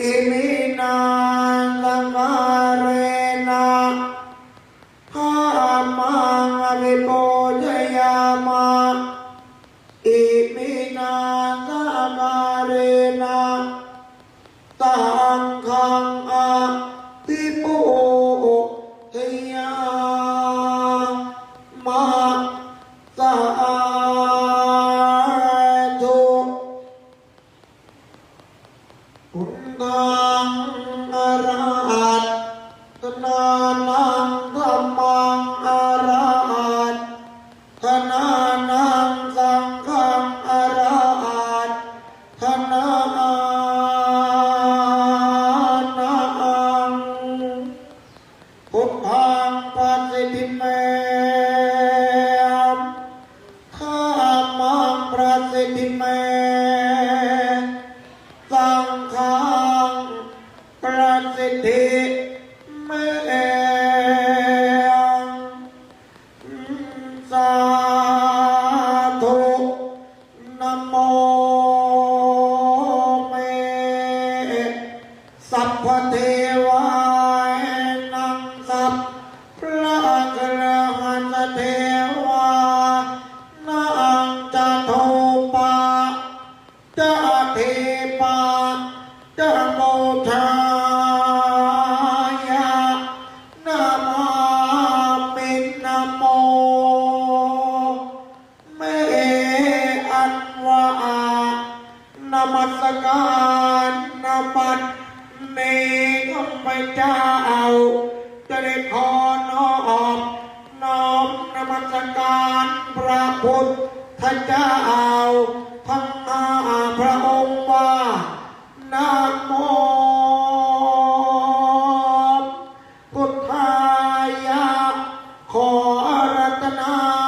Imina. สังฆประสิทธิเมืองสาธุนโมเมสัพพเทวา วะนมัสการนมัดเนข้าพเจ้าจะได้ขอน้อมน้อมนมัสการพระพุทธเจ้าทั้งอาพระองค์ว่านามโมพุทธายะขอรัตนา